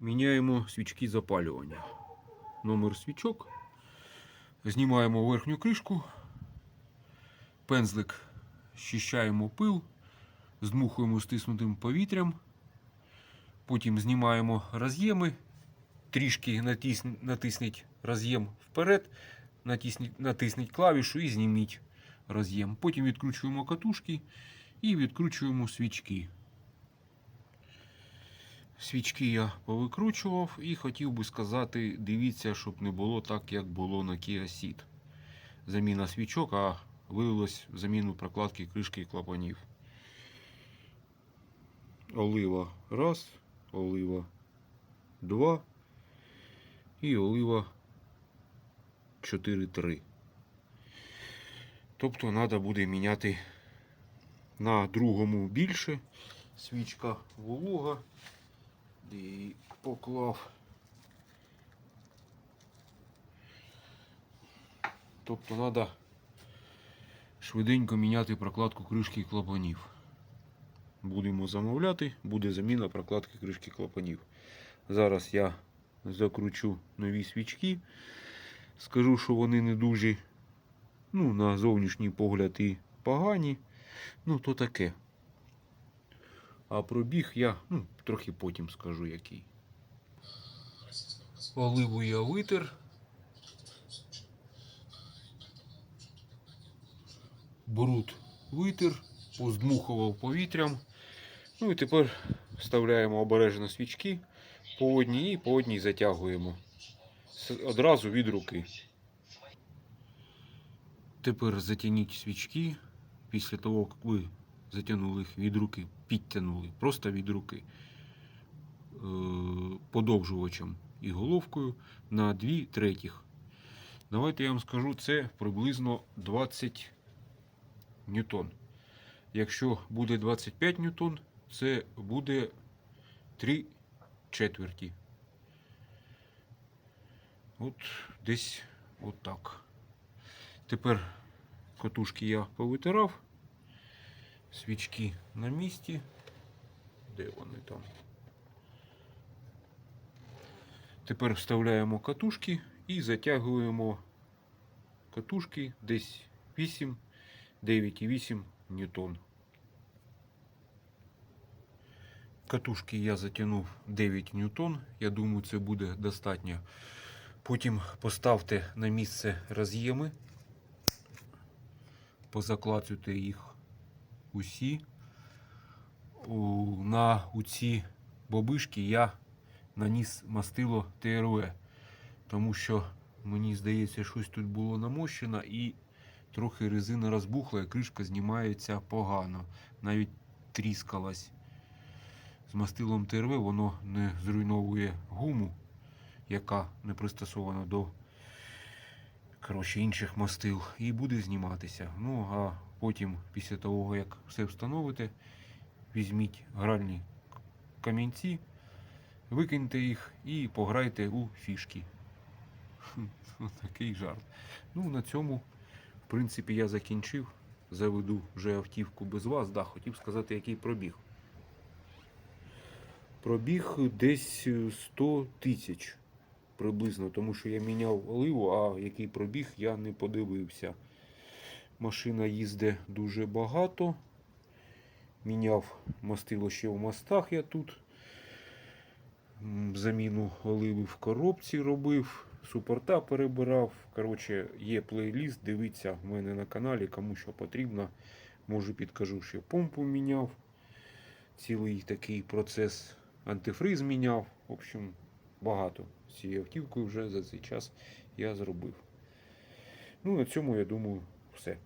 Міняємо свічки запалювання. Номер свічок. Знімаємо верхню кришку. Пензлик щищаємо пил, здмухуємо стиснутим повітрям. Потім знімаємо роз'єми. Трішки натисн- натисніть роз'єм вперед, натисніть, натисніть клавішу і зніміть роз'єм. Потім відкручуємо катушки і відкручуємо свічки. Свічки я повикручував і хотів би сказати, дивіться, щоб не було так, як було на Kia Ceed. Заміна свічок, а вилилось в заміну прокладки кришки і клапанів. Олива раз, олива два і олива 4-3. Тобто треба буде міняти на другому більше. Свічка волога. Її поклав. Тобто треба швиденько міняти прокладку кришки клапанів. Будемо замовляти, буде заміна прокладки кришки клапанів. Зараз я закручу нові свічки. Скажу, що вони не дуже, ну, на зовнішній погляд і погані. Ну, то таке. А пробіг я ну, трохи потім скажу який. Оливу я витер. Бруд витер, поздмухував повітрям. Ну і тепер вставляємо обережно свічки по одній і по одній затягуємо. Одразу від руки. Тепер затягніть свічки після того, як ви затягнули їх від руки, підтягнули просто від руки е, подовжувачем і головкою на 2 третіх. Давайте я вам скажу, це приблизно 20 ньютон. Якщо буде 25 ньютон, це буде 3 четверті. От десь отак. Тепер катушки я повитирав. Свічки на місці. Де вони там? Тепер вставляємо катушки і затягуємо катушки десь 8, 9,8 ньютон. Катушки я затягнув 9 ньютон. Я думаю, це буде достатньо. Потім поставте на місце роз'єми, позаклацюйте їх усі. На у ці бобишки я наніс мастило ТРВ, тому що мені здається, щось тут було намощено і трохи резина розбухла, і кришка знімається погано. Навіть тріскалась. З мастилом ТРВ воно не зруйновує гуму, яка не пристосована до коротше, інших мастил, і буде зніматися. Ну а потім, після того, як все встановите, візьміть гральні камінці, викиньте їх і пограйте у фішки. Такий жарт. Ну, на цьому, в принципі, я закінчив. Заведу вже автівку без вас. Да, хотів сказати, який пробіг. Пробіг десь 100 тисяч приблизно, тому що я міняв оливу, а який пробіг я не подивився. Машина їздить дуже багато. Міняв мастило ще в мостах я тут. Заміну оливи в коробці робив, супорта перебирав. Коротше, є плейліст, дивіться в мене на каналі, кому що потрібно. Може підкажу, що помпу міняв. Цілий такий процес антифриз міняв. В общем, багато з цією автівкою вже за цей час я зробив. Ну, на цьому, я думаю, все.